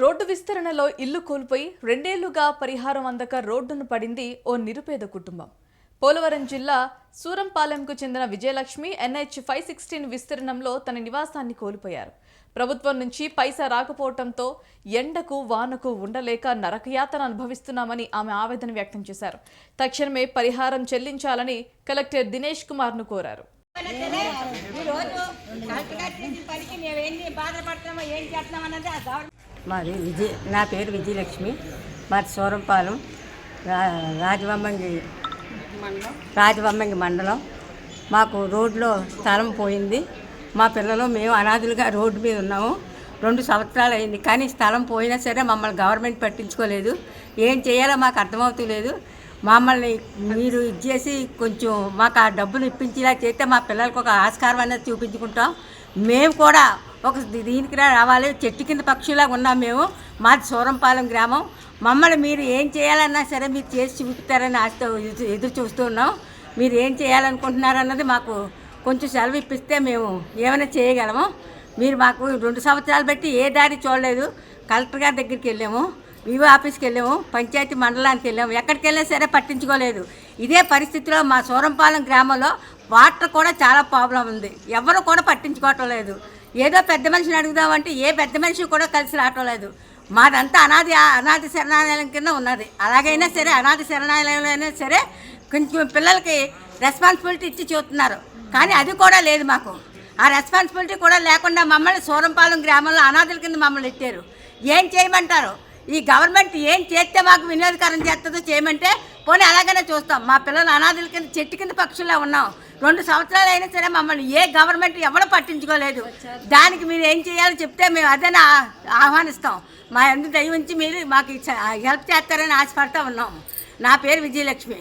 Road విస్తరణలో ఇల్లు కోల్పోయి రెండేళ్ళుగా పరిహారం అందక రోడ్డును పడింది ఓ నిరుపేద కుటుంబం. పోలవరం జిల్లా సూరంపాలెంకు చెందిన విజయలక్ష్మి ఎన్హెచ్ ఫైవ్ సిక్స్టీన్ విస్తీర్ణంలో తన నివాసాన్ని కోల్పోయారు. ప్రభుత్వం నుంచి పైసా రాకపోవడంతో ఎండకు వానకు ఉండలేక నరకయాతన అనుభవిస్తున్నామని ఆమె ఆవేదన వ్యక్తం చేశారు. తక్షణమే పరిహారం చెల్లించాలని కలెక్టర్ దినేష్ కుమార్ను కోరారు. ఈ రోజు పనికి మేము బాధపడుతున్నామో ఏం చేస్తున్నాం అన్నది మాది విజయ నా పేరు విజయలక్ష్మి. మాది సూరంపాలెం. రా రాజవమ్మంగి రాజవమ్మంగి మండలం. మాకు రోడ్లో స్థలం పోయింది. మా పిల్లలు మేము అనాథులుగా రోడ్డు మీద ఉన్నాము. రెండు సంవత్సరాలు అయింది. కానీ స్థలం పోయినా సరే మమ్మల్ని గవర్నమెంట్ పట్టించుకోలేదు. ఏం చేయాలో మాకు అర్థమవుతలేదు. మమ్మల్ని మీరు ఇచ్చేసి కొంచెం మాకు ఆ డబ్బులు ఇప్పించేలా చేస్తే మా పిల్లలకు ఒక ఆస్కారం అనేది చూపించుకుంటాం. మేము కూడా ఒక దీనికి రావాలి. చెట్టు కింద పక్షులాగా ఉన్నాం మేము. మాది సూరంపాలెం గ్రామం. మమ్మల్ని మీరు ఏం చేయాలన్నా సరే మీరు చేసి చూపుతారని ఆశతో ఎదురు- చూస్తున్నాం చూస్తూ ఉన్నాం. మీరు ఏం చేయాలనుకుంటున్నారన్నది మాకు కొంచెం సెలవు ఇప్పిస్తే మేము ఏమైనా చేయగలము. మీరు మాకు రెండు సంవత్సరాలు బట్టి ఏ దారి చూడలేదు. కలెక్టర్ గారి దగ్గరికి వెళ్ళాము. వివో ఆఫీస్కి వెళ్ళాము. పంచాయతీ మండలానికి వెళ్ళాము. ఎక్కడికి వెళ్ళినా సరే పట్టించుకోలేదు. ఇదే పరిస్థితిలో మా సూరంపాలెం గ్రామంలో వాటర్ కూడా చాలా ప్రాబ్లం ఉంది. ఎవరు కూడా పట్టించుకోవటం లేదు. ఏదో పెద్ద మనిషిని అడుగుదామంటే ఏ పెద్ద మనిషి కూడా కలిసి రావటం లేదు మాదంతా అనాది అనాథ శరణాలయం కింద ఉన్నది. అలాగైనా సరే అనాథ శరణాలయంలో అయినా సరే కొంచెం పిల్లలకి రెస్పాన్సిబిలిటీ ఇచ్చి చూస్తున్నారు కానీ అది కూడా లేదు మాకు. ఆ రెస్పాన్సిబిలిటీ కూడా లేకుండా మమ్మల్ని సూరంపాలెం గ్రామంలో అనాథుల కింద మమ్మల్ని ఇట్టారు ఏం చేయమంటారు? ఈ గవర్నమెంట్ ఏం చేస్తే మాకు వినియోగకరం చేస్తుందో చేయమంటే పోనీ అలాగనే చూస్తాం. మా పిల్లలు అనాథుల కింద చెట్టు కింద పక్షుల్లో ఉన్నాం. రెండు సంవత్సరాలు అయినా సరే మమ్మల్ని ఏ గవర్నమెంట్ ఎవరు పట్టించుకోలేదు. దానికి మీరు ఏం చేయాలో చెప్తే మేము అదేనా ఆహ్వానిస్తాం. మా అందరి దయవించి ఉంచి మీరు మాకు హెల్ప్ చేస్తారని ఆశపడతా ఉన్నాం. నా పేరు విజయలక్ష్మి.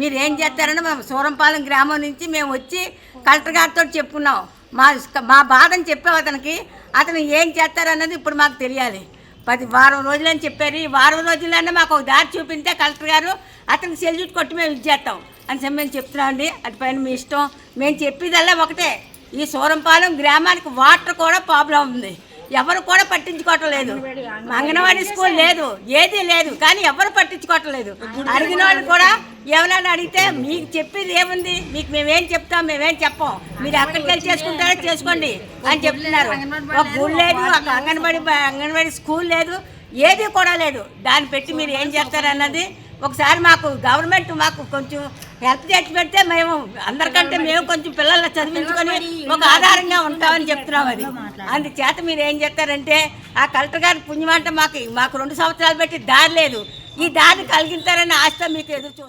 మీరు ఏం చేస్తారని మేము సూరంపాలెం గ్రామం నుంచి మేము వచ్చి కలెక్టర్ గారితో చెప్పుకున్నాం మా మా బాధని చెప్పాం అతనికి అతను ఏం చేస్తారన్నది ఇప్పుడు మాకు తెలియాలి. పది వారం రోజులని చెప్పారు. ఈ వారం రోజులన్నా మాకు ఒక దారి చూపించే కలెక్టర్ గారు అతనికి సెల్యూట్ కొట్టి మేము ఇచ్చేస్తాం అని చెప్పి మేము చెప్తున్నామండి అది పైన మీ ఇష్టం. మేము చెప్పేదల్లా ఒకటే. ఈ సూరంపాలెం గ్రామానికి వాటర్ కూడా ప్రాబ్లం ఉంది. ఎవరు కూడా పట్టించుకోవటం లేదు. అంగన్వాడీ స్కూల్ లేదు ఏది లేదు కానీ ఎవరు పట్టించుకోవటం లేదు. అడిగిన వాళ్ళు కూడా ఎవరైనా అడిగితే మీకు చెప్పేది ఏముంది? మీకు మేమేం చెప్తాం మేమేం చెప్పం. మీరు అక్కడికి వెళ్ళి చేసుకుంటారో చేసుకోండి అని చెప్తున్నారు. ఒక గుడి లేదు ఒక అంగన్వాడీ అంగన్వాడీ స్కూల్ లేదు ఏది కూడా లేదు. దాన్ని పెట్టి మీరు ఏం చేస్తారన్నది ఒకసారి మాకు గవర్నమెంట్ మాకు కొంచెం హెల్ప్ చేసి పెడితే మేము అందరికంటే మేము కొంచెం పిల్లల్ని చదివించుకొని ఒక ఆధారంగా ఉంటామని చెప్తున్నాం అది. అందుచేత మీరు ఏం చేస్తారంటే ఆ కలెక్టర్ గారి పుణ్యమంటే మాకు మాకు రెండు సంవత్సరాలు పెట్టి దారి లేదు. ఈ దారి కలిగిస్తారని ఆశతో మీకు ఎదురు